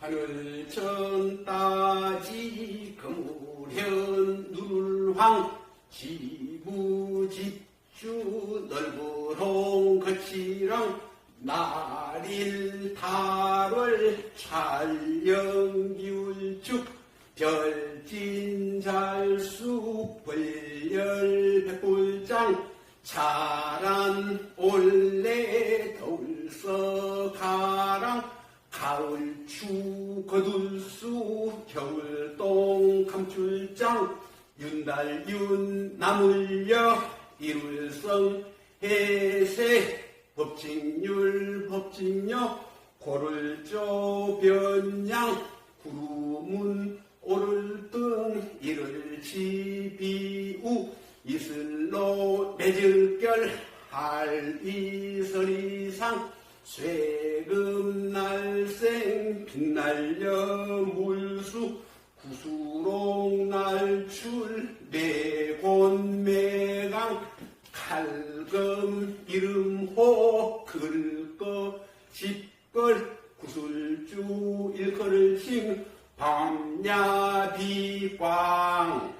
하늘 천 따지 거무현 누를황 지부집주 넓으롱 거치랑 나릴 달월 촬영기울축 별진잘수 벌열 백불장 자란 올레 가랑 가을 추 거둘 수 겨울 동 감출 장 윤달 윤 나물려 이룰성 해세 법칙률 법칙녀 고를조 변양 구름은 오를 등 이를 지비우 이슬로 맺을결 할이설이상 쇠금 빛날려 물수 구수록 날출 내곤 매강 칼금 이름호 글거 집걸 구술주 일거를 칭 밤야비 과